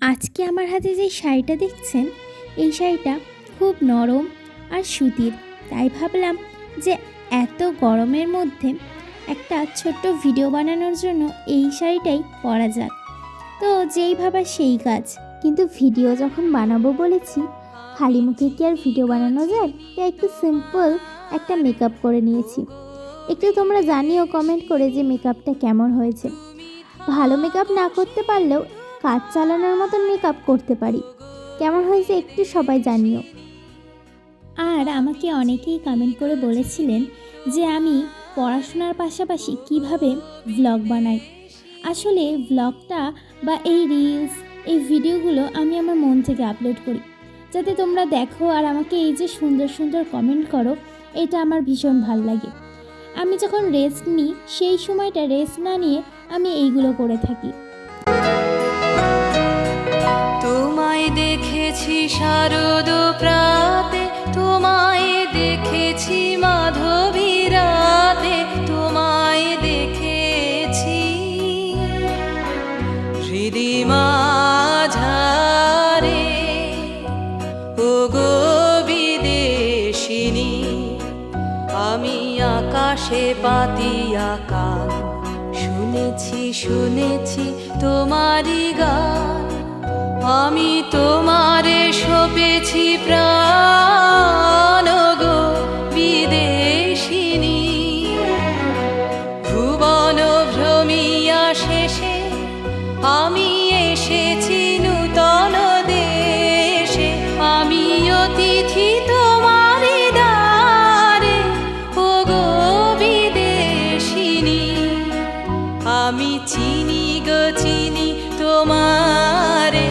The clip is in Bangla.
আজকে আমার হাতে যে শাড়িটা দেখছেন, এই শাড়িটা খুব নরম আর সুতির। তাই ভাবলাম যে এত গরমের মধ্যে একটা ছোট্ট ভিডিও বানানোর জন্য এই শাড়িটাই পরা যাক। তো যেই ভাবা সেই কাজ। কিন্তু ভিডিও যখন বানাবো বলেছি, খালি মুখে কি আর ভিডিও বানানো যায়? তাই একটু সিম্পল একটা মেকআপ করে নিয়েছি। একটু তোমরা জানিও কমেন্ট করে যে মেকআপটা কেমন হয়েছে। ভালো মেকআপ না করতে পারলেও কাজ চালানোর মতন মেকআপ করতে পারি। কেমন হয়েছে একটু সবাই জানিও। আর আমাকে অনেকেই কমেন্ট করে বলেছিলেন যে আমি পড়াশোনার পাশাপাশি কীভাবে ভ্লগ বানাই। আসলে ভ্লগটা বা এই রিলস এই ভিডিওগুলো আমি আমার মন থেকে আপলোড করি। যাতে তোমরা দেখো আর আমাকে এই যে সুন্দর সুন্দর কমেন্ট করো, এটা আমার ভীষণ ভালো লাগে। আমি যখন রেস্ট নিই, সেই সময়টা রেস্ট না নিয়ে আমি এইগুলো করে থাকি। দেখেছি শারদ প্রাতে, তোমায় দেখেছি মাধবী রাতে, তোমায় দেখেছি। হৃদি মাঝারে ও বিদেশিনী, আমি আকাশে পাতিয়া কান শুনেছি শুনেছি তোমারই গান। আমি তোমারে পেয়েছি প্রাণ গো বিদেশিনী। ভুবন ভ্রমিয়া শেষে আমি এসেছি নূতন দেশে। আমি অতিথি তোমারি দারে ও গো বিদেশিনী। আমি চিনি গো, চিনি তোমারে